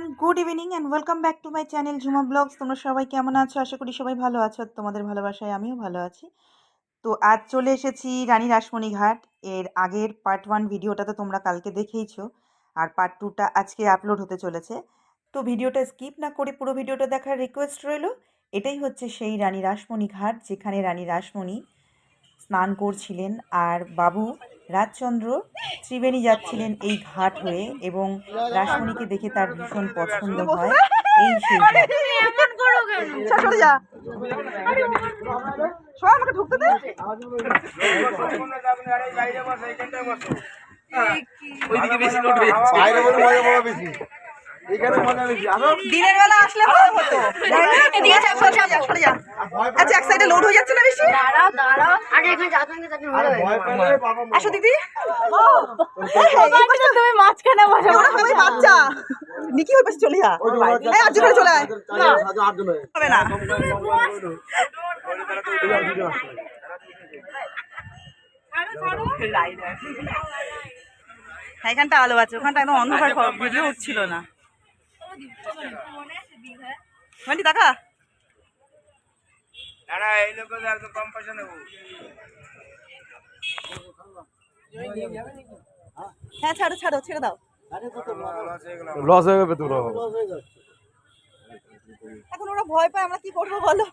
Everyone good evening and welcome back to my channel Jhuma vlogs তোমরা সবাই কেমন আছো? আশা করি সবাই ভালো আছো। তোমাদের ভালোবাসায় আমিও ভালো আছি। তো আজ চলে এসেছি রানী রাসমণি ঘাট। এর আগের পার্ট ওয়ান ভিডিওটা তো তোমরা কালকে দেখেইছো। আর পার্ট টুটা আজকে আপলোড হতে চলেছে। তো ভিডিওটা স্কিপ না করে পুরো ভিডিওটা দেখার রিকোয়েস্ট রইল। এটাই হচ্ছে সেই রানী রাসমণি ঘাট যেখানে রানী রাসমণি স্নান করছিলেন। আর বাবু রাজচন্দ্র ত্রিবেণী যাচ্ছিলেন এই ঘাট হয়ে এবং রাসমণিকে দেখে তার ভীষণ পছন্দ হয়। এই সেই দিনের বেলা আসলে ভালো হতো। আচ্ছা এক সাইডে লোড হয়ে যাচ্ছে না বেশি? আসো দিদি। তুমি মাঝখানে বসে ওরা বাচ্চা। নিকি ওই পাশে চলে যা। এই চলে আয়। হবে না। হ্যাঁ, এখানটা আলো আছে ওখানটা একদম অন্ধকার ভিডিও উঠছিল না। টাকা এই লোক আর তো কম পয়সা নেব। হ্যাঁ ছাড়ো ছাড়ো ছেড়ে দাও। লস হয়ে যাবে তোর এখন ওরা ভয় পায় আমরা কি করব বলো?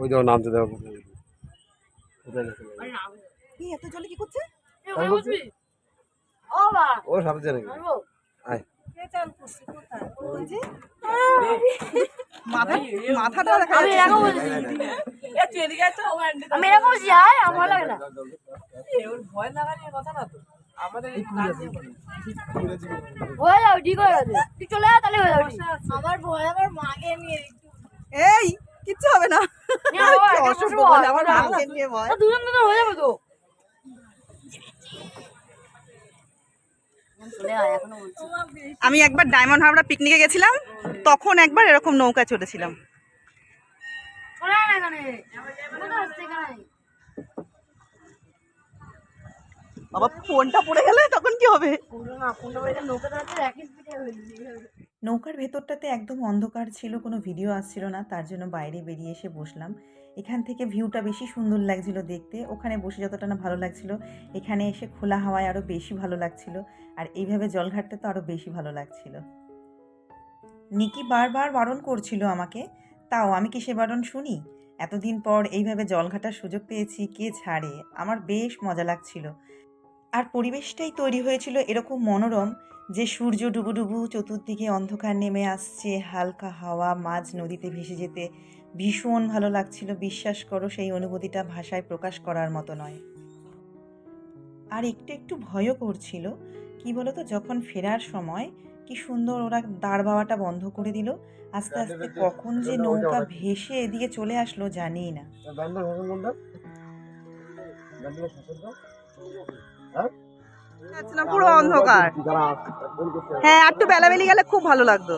ওই নামতে দেখো। কি এত জলে কি করছে? ও সাথে জানে আয়। মাথাটা দেখা আমি এরকম বলছি না। হয়ে যাও ঠিক হয়ে তুই চলে যা তাহলে হয়ে যাবে আমার ভয় আমার মাকে নিয়ে এই কিচ্ছু হবে না। দুজন দুজন হয়ে যাবে তো চলে আয় এখনও বলছি আমি একবার ডায়মন্ড হাবড়া পিকনিকে গেছিলাম তখন একবার এরকম নৌকা চড়েছিলাম। বাবা ফোনটা পড়ে গেলে তখন কি হবে? হয়ে নৌকার ভেতরটাতে একদম অন্ধকার ছিল কোনো ভিডিও আসছিল না তার জন্য বাইরে বেরিয়ে এসে বসলাম। এখান থেকে ভিউটা বেশি সুন্দর লাগছিল দেখতে। ওখানে বসে যতটা না ভালো লাগছিল, এখানে এসে খোলা হাওয়ায় আরও বেশি ভালো লাগছিল, আর এইভাবে জল ঘাটতে তো আরও বেশি ভালো লাগছিল। নিকি বারবার বারণ করছিল আমাকে, তাও আমি কি সে বারণ শুনি? এতদিন পর এইভাবে জল ঘাটার সুযোগ পেয়েছি, কে ছাড়ে? আমার বেশ মজা লাগছিল। আর পরিবেশটাই তৈরি হয়েছিল এরকম মনোরম, যে সূর্য ডুবুডুবু চতুর্দিকে অন্ধকার নেমে আসছে, হালকা হাওয়া, মাঝ নদীতে ভেসে যেতে ভীষণ ভালো লাগছিল বিশ্বাস করো সেই অনুভূতিটা ভাষায় প্রকাশ করার মতো নয়। আর একটু একটু ভয়ও করছিল কি বলতো যখন ফেরার সময় কি সুন্দর ওরা দাঁড় বাওয়াটা বন্ধ করে দিল আস্তে আস্তে কখন যে নৌকা ভেসে এদিকে চলে আসলো জানি না। যাচ্ছে না পুরো অন্ধকার। হ্যাঁ আর একটু বেলাবেলি গেলে খুব ভালো লাগতো।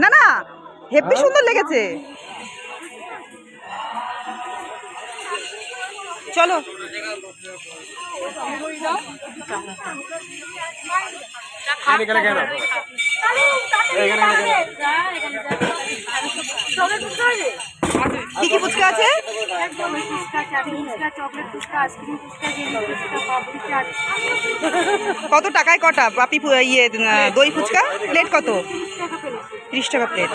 না না হেব্বি সুন্দর লেগেছে। চলো। কি কি ফুচকা আছে? কত টাকায় কটা? পাপি ইয়ে দই ফুচকা? প্লেট কত? তিরিশ টাকা প্লেট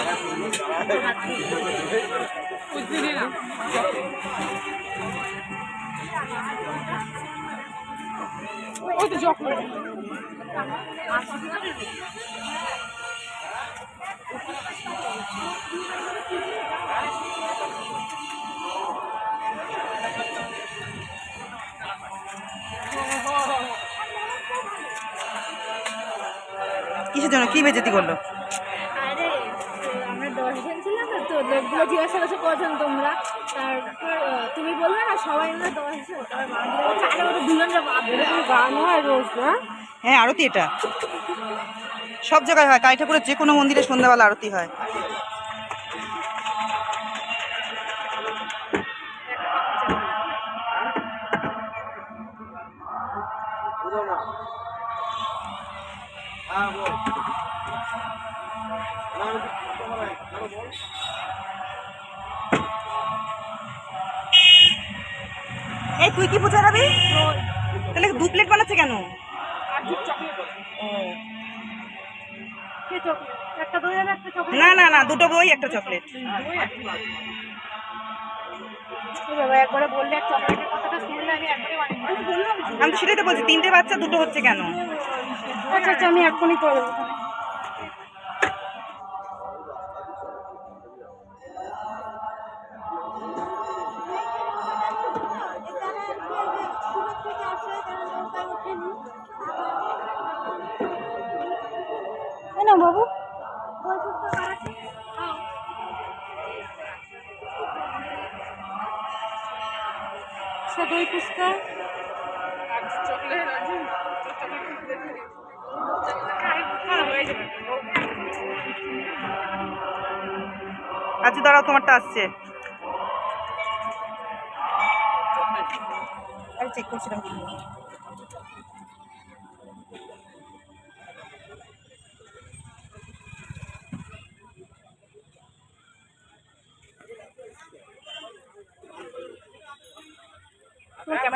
কিসের জন্য? কি বেজেতি করল? ওগুলো জিজ্ঞাসা করছ কজন তোমরা? তারপর তুমি বললে না সবাই গান হয় রোজ না? হ্যাঁ আরতি এটা। সব জায়গায় হয় কালী ঠাকুরের যে কোনো মন্দিরে সন্ধ্যাবেলা আরতি হয়। হ্যাঁ বল। এই, তুই কি ফুচকা খাবি তাহলে দু প্লেট বানাচ্ছে কেন? না না না, দুটো বই, একটা চকলেট আমি তো সেটাই তো বলছি, তিনটে বাচ্চা, দুটো হচ্ছে কেন? আচ্ছা আচ্ছা আমি এক্ষুনি করে দেবো। দই ফুচকা আচ্ছা দাঁড়াও তোমারটা আসছে। আরে চেক করছিলাম।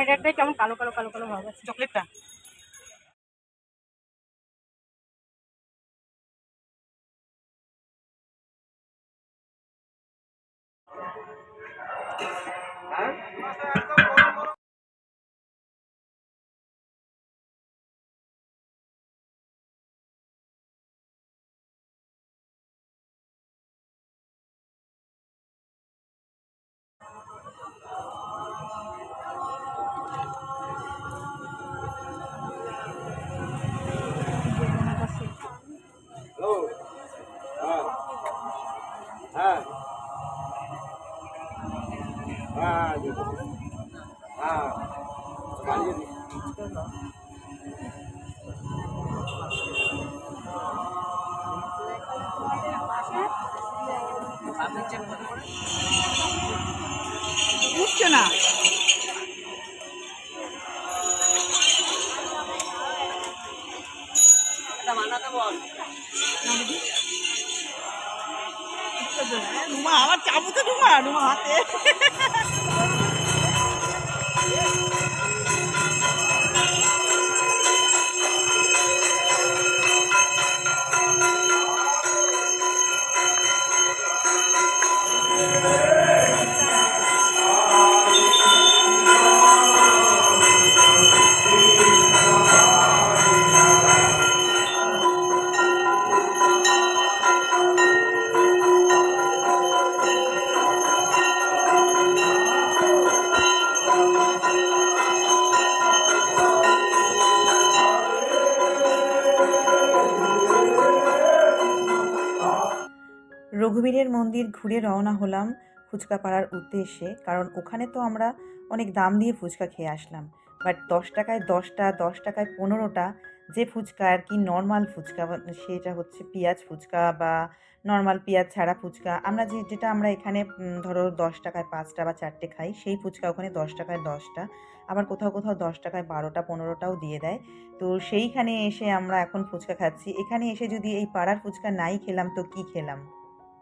ক্যামেরাটাই কেমন? কালো কালো কালো কালো ভাব আছে। চকলেটটা? বুঝছ না? রুমা আমার চাবু তো রুমা রুমা হাতে। রঘুবীরের মন্দির ঘুরে রওনা হলাম ফুচকা পাড়ার উদ্দেশ্যে, কারণ ওখানে তো আমরা অনেক দাম দিয়ে ফুচকা খেয়ে আসলাম। বাট দশ টাকায় দশটা, দশ টাকায় পনেরোটা যে ফুচকা আর কি নর্মাল ফুচকা, সেটা হচ্ছে পেঁয়াজ ফুচকা বা নর্মাল পেঁয়াজ ছাড়া ফুচকা। আমরা যে, যেটা আমরা এখানে ধরো দশ টাকায় পাঁচটা বা চারটে খাই, সেই ফুচকা ওখানে দশ টাকায় দশটা, আবার কোথাও কোথাও দশ টাকায় বারোটা, পনেরোটাও দিয়ে দেয়। তো সেইখানে এসে আমরা এখন ফুচকা খাচ্ছি। এখানে এসে যদি এই পাড়ার ফুচকা নাই খেলাম, তো কি খেলাম?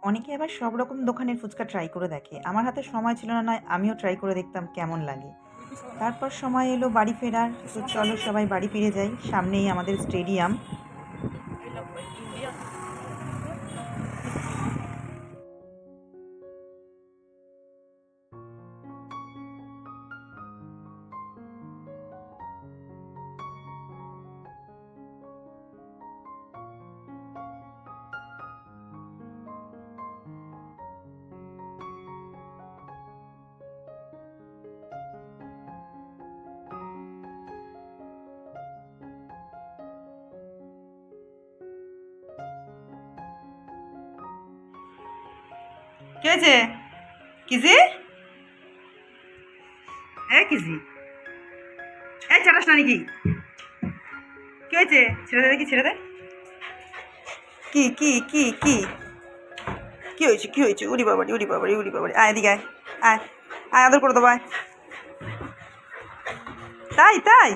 অনেকে আবার সব রকম দোকানের ফুচকা ট্রাই করে দেখে। আমার হাতে সময় ছিল না, নয় আমিও ট্রাই করে দেখতাম কেমন লাগে। তারপর সময় এলো বাড়ি ফেরার, তো চলো সবাই বাড়ি ফিরে যাই। সামনেই আমাদের স্টেডিয়াম কি হয়েছে? কিজি? এ কিজি। এই চাটাস না নাকি? কি হয়েছে? ছেড়ে দে দেখি, ছেড়ে দে। কি কি কি কি? কি হয়েছে কি হয়েছে? উড়ি বাবারি উড়ি বাবারি উড়ি বাবারি। আয় এদিকে আয় আয় আয়, আদর করে দেবো তাই তাই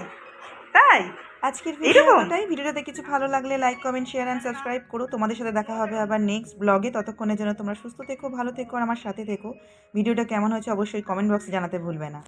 তাই। আজকের ভিডিও এইরকম? এতটাই। ভিডিওটাতে কিছু ভালো লাগলে like comment share and subscribe করো। তোমাদের সাথে দেখা হবে আবার নেক্সট ব্লগে ততক্ষণের জন্য তোমরা সুস্থ থেকো ভালো থেকো আর আমার সাথে থেকো। ভিডিওটা কেমন হয়েছে অবশ্যই কমেন্ট বক্সে জানাতে ভুলবে না।